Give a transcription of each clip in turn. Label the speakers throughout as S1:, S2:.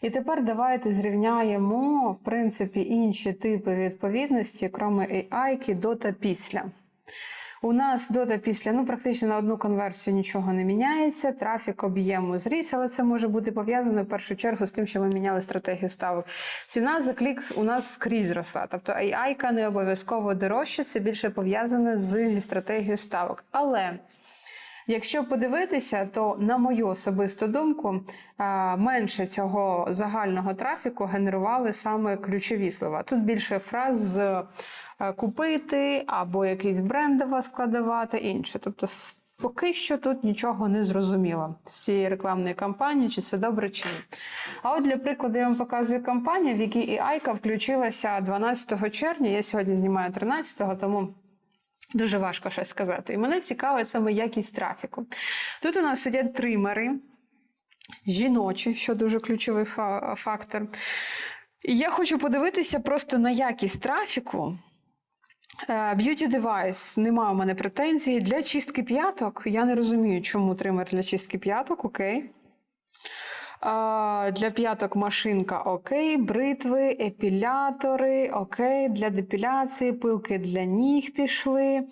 S1: І тепер давайте зрівняємо, в принципі, інші типи відповідності, кроме AI, до та після. У нас до та після, ну практично на одну конверсію нічого не міняється. Трафік об'єму зріс, але це може бути пов'язано в першу чергу з тим, що ми міняли стратегію ставок. Ціна за клік у нас скрізь зросла. Тобто AI не обов'язково дорожче, це більше пов'язане з, зі стратегією ставок. Але Якщо подивитися, то на мою особисту думку, менше цього загального трафіку генерували саме ключові слова. Тут більше фраз з е, купити або якийсь брендова складова та інше. Тобто, поки що тут нічого не зрозуміло з цієї рекламної кампанії, чи це добре, чи ні. А от для прикладу я вам показую кампанію, в якій і Айка включилася 12 червня. Я сьогодні знімаю 13-го, тому. Дуже важко щось сказати. І мене цікавить саме якість трафіку. Тут у нас сидять тримери, жіночі, що дуже ключовий фактор. І я хочу подивитися просто на якість трафіку. Е, Beauty device, немає у мене претензій. Для чистки п'яток я не розумію, чому тример для чистки п'яток, окей. Для п'яток машинка окей, бритви, епілятори, окей, для депіляції, пилки для ніг пішли,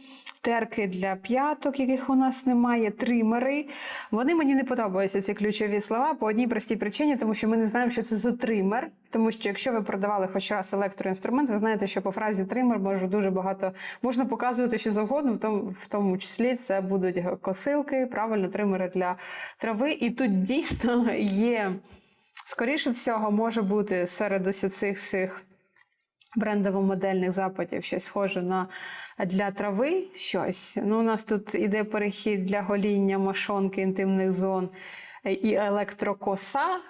S1: терки для п'яток, яких у нас немає, тримери. Вони мені не подобаються ці ключові слова по одній простій причині, тому що ми не знаємо, що це за тример. Тому що якщо ви продавали хоч раз електроінструмент, ви знаєте, що по фразі тример може дуже багато можна показувати що завгодно, в тому, в тому числі це будуть косилки, правильно, тримери для трави. І тут дійсно є, скоріше всього, може бути серед ось цих всіх брендово-модельних запитів щось схоже на для трави щось. Ну, у нас тут іде перехід для гоління мошонки інтимних зон і електрокоса.